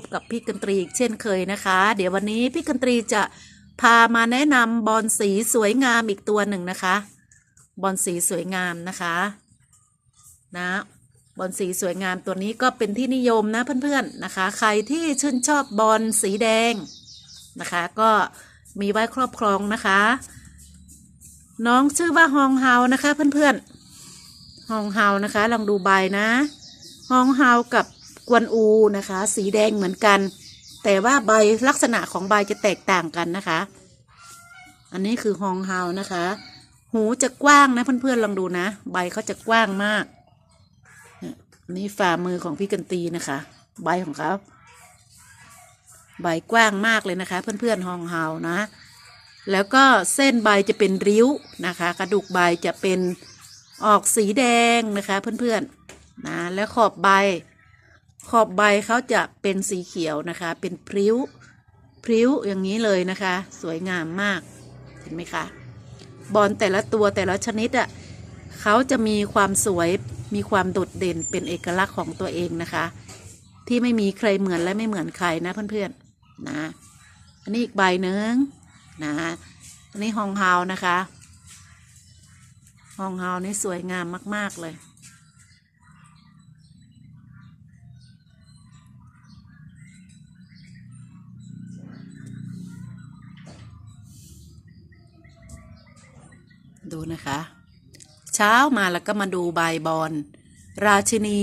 บกับพี่กันตรีอีกเช่นเคยนะคะ เดี๋ยววันนี้พี่กันตรีจะพามาแนะนำบอลสีสวยงามอีกตัวหนึ่งนะคะบอลสีสวยงามนะคะนะบอลสีสวยงามตัวนี้ก็เป็นที่นิยมนะเพื่อนๆนะคะ ใครที่ชื่นชอบบอลสีแดงนะคะ ก็มีไว้ครอบครองนะคะ น้องชื่อว่าฮองเฮานะคะเพื่อนๆฮองเฮานะคะลองดูใบนะฮองเฮากับ กวนอูนะคะ สีแดงเหมือนกัน แต่ว่าใบลักษณะของใบจะแตกต่างกันนะคะ อันนี้คือฮองเฮานะคะ หูจะกว้างนะเพื่อนๆลองดูนะ ใบเขาจะกว้างมากนี่ยอันนี่ฝ่ามือของพี่กันตีนะคะ ใบของเขาใบกว้างมากเลยนะคะ เพื่อนๆฮองเฮานะ แล้วก็เส้นใบจะเป็นริ้วนะคะ กระดูกใบจะเป็นออกสีแดงนะคะ เพื่อนๆนะแล้วขอบใบ ขอบใบเขาจะเป็นสีเขียวนะคะ เป็นพริ้ว พริ้วอย่างนี้เลยนะคะ สวยงามมาก เห็นไหมคะ บอลแต่ละตัวแต่ละชนิดอะ่ะเขาจะมีความสวย มีความโดดเด่น เป็นเอกลักษณ์ของตัวเองนะคะ ที่ไม่มีใครเหมือนและไม่เหมือนใครนะเพื่อนๆ นะ อันนี้อีกใบหนึ่งนะอันนี้ฮองเฮานะคะฮองเฮานี่สวยงามมาก ๆ เลย ดูนะคะ เช้ามาแล้วก็มาดูใบบอน ราชินี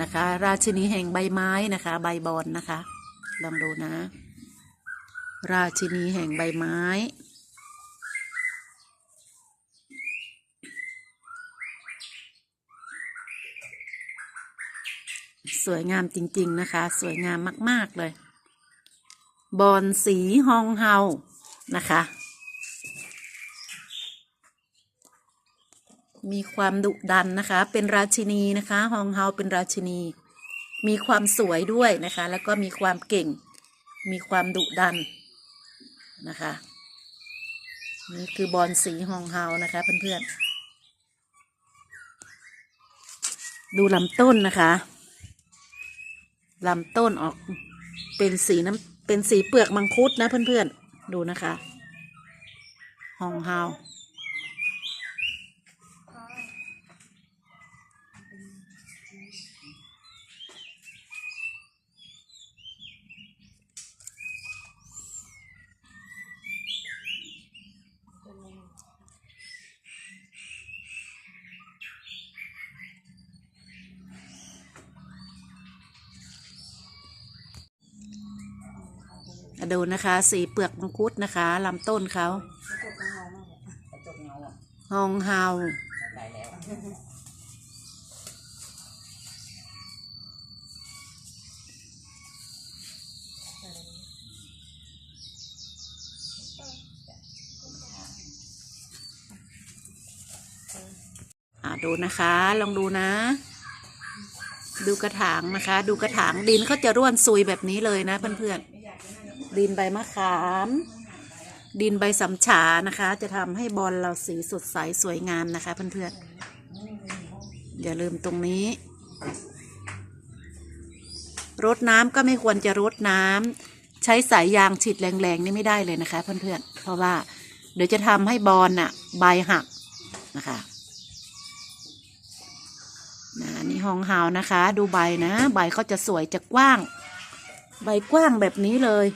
นะคะ ราชินีแห่งใบไม้นะคะ ใบบอนนะคะ ลองดูนะ ราชินีแห่งใบไม้สวยงามจริง ๆ นะคะ สวยงามมาก ๆ เลย บอนสีฮองเฮานะคะ มีความดุดันนะคะ เป็นราชินีนะคะฮองเฮาเป็นราชินี มีความสวยด้วยนะคะ แล้วก็มีความเก่ง มีความดุดันนะคะ นี่คือบอลสีฮองเฮานะคะเพื่อนๆ ดูลำต้นนะคะลำต้นออกเป็นสีน้ำเป็นสีเปลือกมังคุดนะเพื่อนๆ ดูนะคะฮองเฮา ดูนะคะ สีเปลือกมังคุดนะคะลำต้นเขาฮองเฮาอ่าดูนะคะ ลองดูนะ ดูกระถางนะคะ ดูกระถางดินเขาจะร่วนซุยแบบนี้เลยนะเพื่อนๆ ดินใบมะขาม ดินใบสำฉานะคะ จะทำให้บอลเราสีสดใสสวยงามนะคะเพื่อนๆอย่าลืมตรงนี้รดน้ำก็ไม่ควรจะรดน้ำใช้สายยางฉีดแรงๆนี่ไม่ได้เลยนะคะเพื่อนๆเพราะว่าเดี๋ยวจะทำให้บอลน่ะใบหักนะคะนะนี่ฮองเฮานะคะ ดูใบนะ ใบเขาจะสวยจะกว้าง ใบกว้างแบบนี้เลย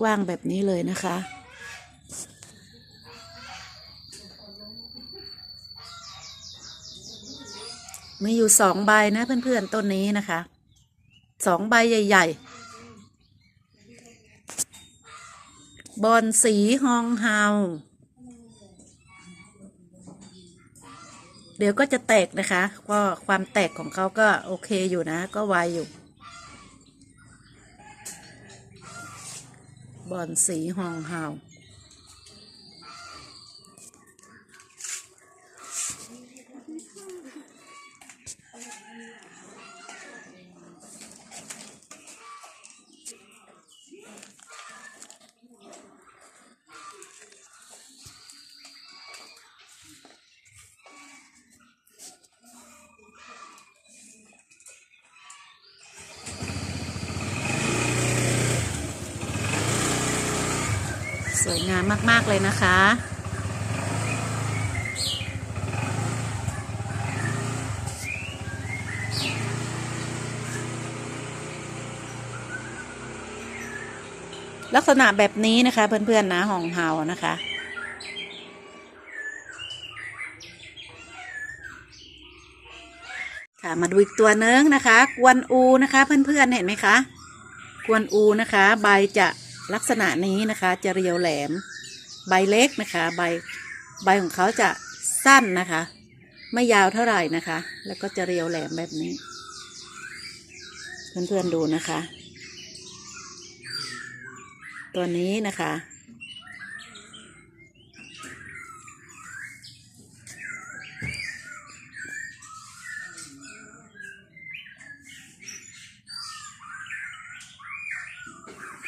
กว้างแบบนี้เลยนะคะ มีอยู่สองใบนะเพื่อนๆต้นนี้นะคะสองใบใหญ่ ๆ บอนสีฮองเฮาเดี๋ยวก็จะแตกนะคะ ก็ความแตกของเขาก็โอเคอยู่นะ ก็ไวอยู่ บอนสีฮองเฮา สวยงามมาก ๆ เลยนะคะ ลักษณะแบบนี้นะคะเพื่อน ๆ นะหองเฮานะคะค่ะมาดูอีกตัวเนึงนะคะ กวนอูนะคะ เพื่อนๆเห็นไหมคะ กวนอูนะคะ ใบจะ ลักษณะนี้นะคะจะเรียวแหลม ใบเล็กนะคะใบใบของเขาจะสั้นนะคะ ไม่ยาวเท่าไหร่นะคะ แล้วก็จะเรียวแหลมแบบนี้ เพื่อนๆดูนะคะ ตัวนี้นะคะ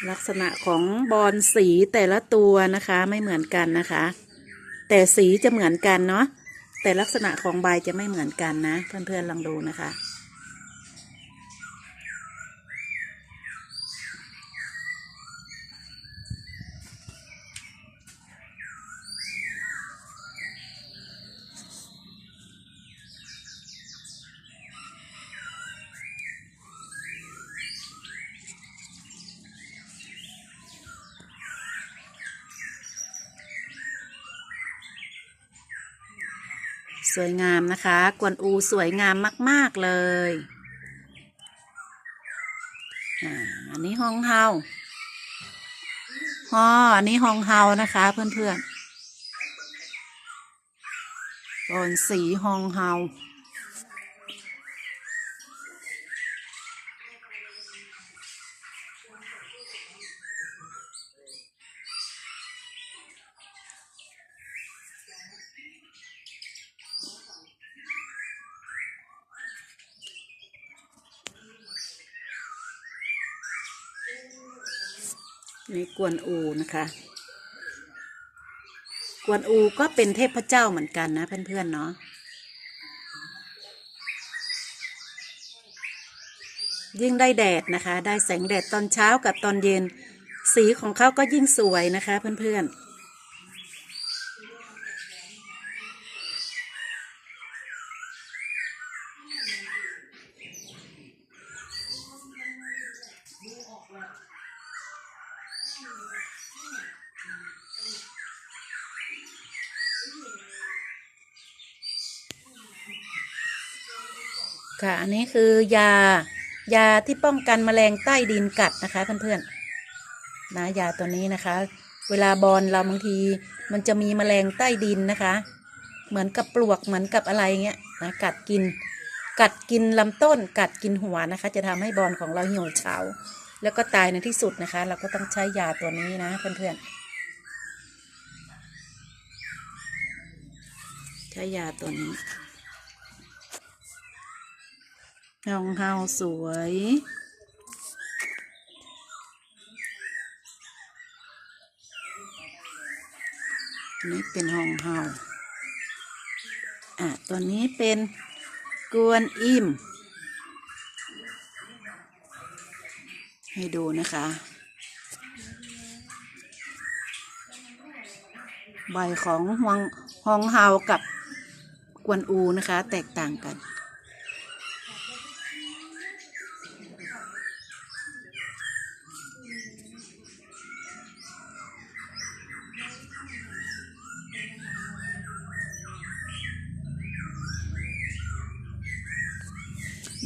ลักษณะของบอลสีแต่ละตัวนะคะไม่เหมือนกันนะคะ แต่สีจะเหมือนกันเนาะแต่ลักษณะของใบจะไม่เหมือนกันนะ เพื่อนๆลองดูนะคะ สวยงามนะคะ กวนอูสวยงามมาก ๆ เลยอันนี้ห้องเฮาฮออันนี้ห้องเฮานะคะ เพื่อนๆโอนสีห้องเฮา นี่กวนอูนะคะ กวนอูก็เป็นเทพเจ้าเหมือนกันนะเพื่อนๆเนาะยิ่งได้แดดนะคะ ได้แสงแดดตอนเช้ากับตอนเย็น สีของเขาก็ยิ่งสวยนะคะเพื่อนๆ ค่ะ อันนี้คือยา ยาที่ป้องกันแมลงใต้ดินกัดนะคะเพื่อนๆนะยาตัวนี้นะคะ เวลาบอลเราบางที มันจะมีแมลงใต้ดินนะคะ เหมือนกับปลวกเหมือนกับอะไรเงี้ยนะกัดกิน กัดกินลำต้น กัดกินหัวนะคะ จะทำให้บอลของเราเหี่ยวเฉาแล้วก็ตายในที่สุดนะคะ เราก็ต้องใช้ยาตัวนี้นะเพื่อนๆใช้ยาตัวนี้ รองเท้าสวยนนี้เป็นรองเท้าอะ ตัวนี้เป็นกวนอิมให้ดูนะคะ ใบของฮวงฮองเฮากับกวนอูนะคะ แตกต่างกัน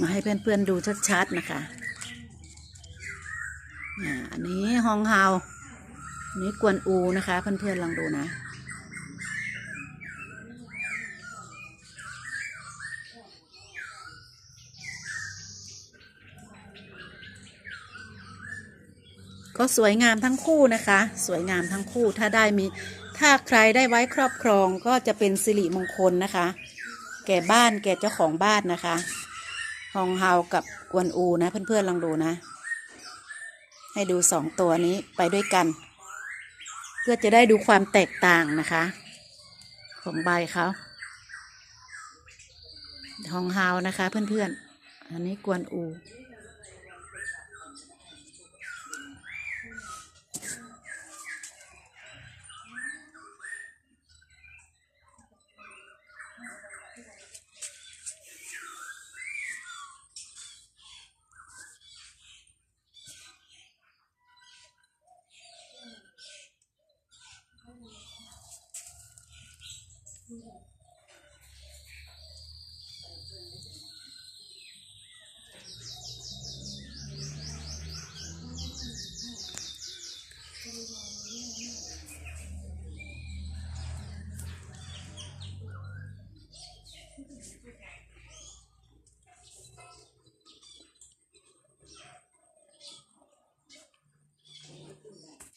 มาให้เพื่อนๆดูชัดๆนะคะอันนี้ฮองเฮาอันนี้กวนอูนะคะ เพื่อนๆลองดูนะก็สวยงามทั้งคู่นะคะ สวยงามทั้งคู่ถ้าได้มี ถ้าใครได้ไว้ครอบครองก็จะเป็นสิริมงคลนะคะ แก่บ้านแก่เจ้าของบ้านนะคะ ฮองเฮากับกวนอูนะ เพื่อนๆลองดูนะ ให้ดูสองตัวนี้ไปด้วยกัน เพื่อจะได้ดูความแตกต่างนะคะ ของใบเขาฮองเฮานะคะ เพื่อนๆ อันนี้กวนอู